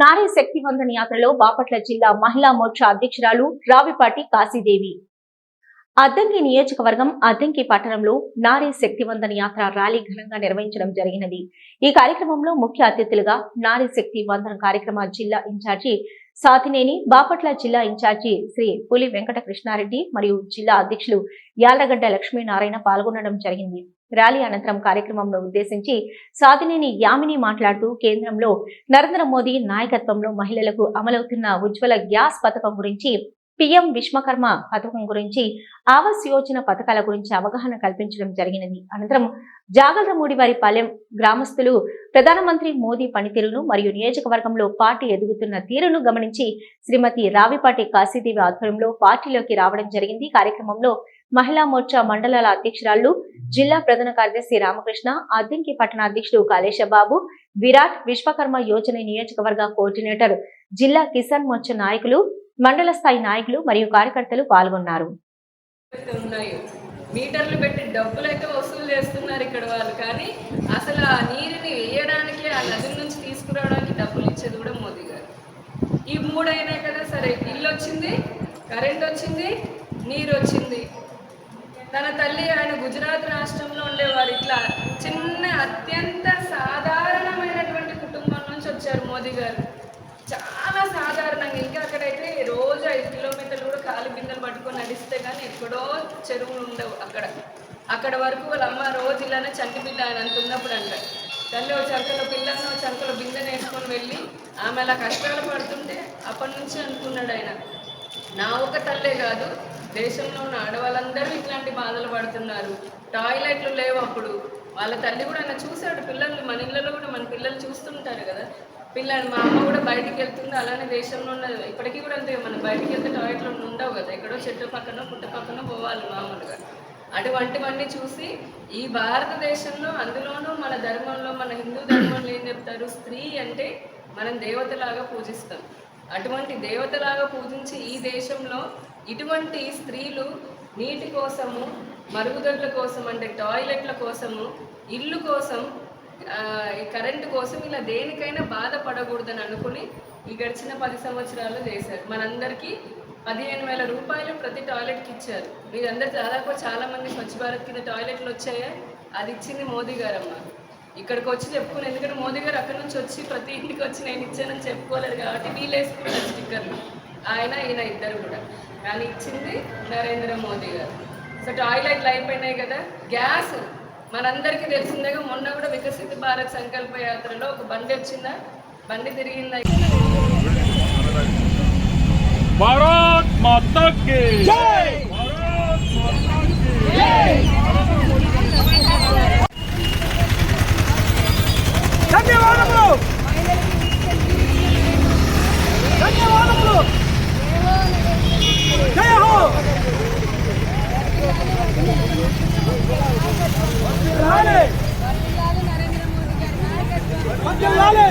నారీ శక్తి యాత్రలో బాపట్ల జిల్లా మహిళా మోర్చా అధ్యక్షురాలు రావిపాటి కాశీదేవి. అద్దంకి నియోజకవర్గం అద్దంకి పట్టణంలో నారీ శక్తి వందన యాత్ర ర్యాలీ ఘనంగా నిర్వహించడం జరిగినది. ఈ కార్యక్రమంలో ముఖ్య అతిథులుగా నారీ శక్తి వందన కార్యక్రమ జిల్లా ఇన్ఛార్జి సాతినేని బాపట్ల జిల్లా ఇన్ఛార్జి శ్రీ పులి వెంకట కృష్ణారెడ్డి మరియు జిల్లా అధ్యక్షులు యాళ్ళగడ్డ లక్ష్మీనారాయణ పాల్గొనడం జరిగింది. ర్యాలీ అనంతరం కార్యక్రమంలో ఉద్దేశించి సాతినేని యామిని మాట్లాడుతూ కేంద్రంలో నరేంద్ర మోదీ నాయకత్వంలో మహిళలకు అమలవుతున్న ఉజ్వల గ్యాస్ పథకం గురించి పిఎం విశ్వకర్మ పథకం గురించి ఆవాస్ యోజన పథకాల గురించి అవగాహన కల్పించడం జరిగినది. అనంతరం జాగలరమూడి వారి పాలెం గ్రామస్తులు ప్రధానమంత్రి మోదీ పనితీరును మరియు నియోజకవర్గంలో పార్టీ ఎదుగుతున్న తీరును గమనించి శ్రీమతి రావిపాటి కాశీదేవి ఆధ్వర్యంలో పార్టీలోకి రావడం జరిగింది. కార్యక్రమంలో మహిళా మోర్చా మండలాల అధ్యక్షురాళ్ళు జిల్లా ప్రధాన కార్యదర్శి రామకృష్ణ అద్దంకి పట్టణ అధ్యక్షుడు కాళేశబాబు విరాట్ విశ్వకర్మ యోజన నియోజకవర్గ కోఆర్డినేటర్ జిల్లా కిసాన్ మోర్చా నాయకులు మండల స్థాయి నాయకులు మరియు కార్యకర్తలు పాల్గొన్నారు. మీటర్లు పెట్టి డబ్బులు అయితే వసూలు చేస్తున్నారు ఇక్కడ వాళ్ళు. కానీ అసలు ఆ నీరుని వేయడానికి ఆ నది నుంచి తీసుకురావడానికి డబ్బులు ఇచ్చేది కూడా మోదీ గారు ఈ మూడు అయినాయి కదా సరే ఇల్లు వచ్చింది కరెంట్ వచ్చింది నీరు వచ్చింది తన తల్లి ఆయన గుజరాత్ రాష్ట్రంలో ఉండేవారు. ఇట్లా చిన్న అత్యంత సాధారణమైనటువంటి కుటుంబం నుంచి వచ్చారు మోదీ గారు. చాలా సాధారణంగా. ఇంకా అక్కడైతే రోజు ఐదు కిలోమీటర్లు కూడా కాలు బిందెలు పట్టుకొని నడిస్తే కానీ ఎక్కడో చెరువులు ఉండవు అక్కడ. అక్కడ వరకు వాళ్ళ అమ్మ రోజు ఇలానే చంటి బిడ్డ ఆయన అంత ఉన్నప్పుడు అంటారు తల్లి చరకలో చంకలో పిల్లను ఓ చంకలో బిందెని వేసుకొని వెళ్ళి ఆమె అలా కష్టాలు పడుతుంటే అప్పటి నుంచి అనుకున్నాడు ఆయన. నా ఒక తల్లే కాదు దేశంలో ఉన్న ఆడవాళ్ళందరూ ఇట్లాంటి బాధలు పడుతున్నారు. టాయిలెట్లు లేవు అప్పుడు. వాళ్ళ తల్లి కూడా ఆయన చూశాడు. పిల్లలు మన ఇళ్ళలో కూడా మన పిల్లలు చూస్తుంటారు కదా. పిల్లలు మా అమ్మ కూడా బయటికి వెళ్తుంది. అలానే దేశంలో ఉన్న ఇప్పటికీ కూడా అంతే. మనం బయటికి వెళ్తే టాయిలెట్లు ఉండవు కదా. ఎక్కడో చెట్టు పక్కన పుట్ట పక్కన పోవాలి మామూలుగా. అటువంటివన్నీ చూసి ఈ భారతదేశంలో అందులోనూ ధర్మంలో మన హిందూ ధర్మంలో ఏం చెప్తారు? స్త్రీ అంటే మనం దేవతలాగా పూజిస్తాం. అటువంటి దేవతలాగా పూజించి ఈ దేశంలో ఇటువంటి స్త్రీలు నీటి కోసము మరుగుదొడ్ల కోసం అంటే టాయిలెట్ల కోసము ఇల్లు కోసం కరెంటు కోసం ఇలా దేనికైనా బాధపడకూడదని అనుకుని ఈ గడిచిన పది సంవత్సరాలు చేశారు. మనందరికీ పదిహేను వేల రూపాయలు ప్రతి టాయిలెట్కి ఇచ్చారు. మీరందరూ దాదాపు చాలా మంది స్వచ్ఛ భారత్ కింద టాయిలెట్లు వచ్చాయా? అది ఇచ్చింది మోదీ గారమ్మ. ఇక్కడికి వచ్చి చెప్పుకోలేదు. ఎందుకంటే మోదీ గారు అక్కడి నుంచి వచ్చి ప్రతి ఇంటికి వచ్చి నేను ఇచ్చానని చెప్పుకోలేదు కాబట్టి వీళ్ళు వేసుకున్నారు స్టిక్కర్లు. ఆయన ఈయన ఇద్దరు కూడా. కానీ ఇచ్చింది నరేంద్ర మోదీ గారు. సో టాయిలెట్లు అయిపోయినాయి కదా. గ్యాస్ మనందరికీ తెలిసిందేగా మొన్న కూడా వికసిత భారత్ సంకల్ప యాత్రలో ఒక బండి వచ్చిందా? బండి తిరిగిందా? భారత్ మాతకి భారత్ మాతకి జిల్లాలే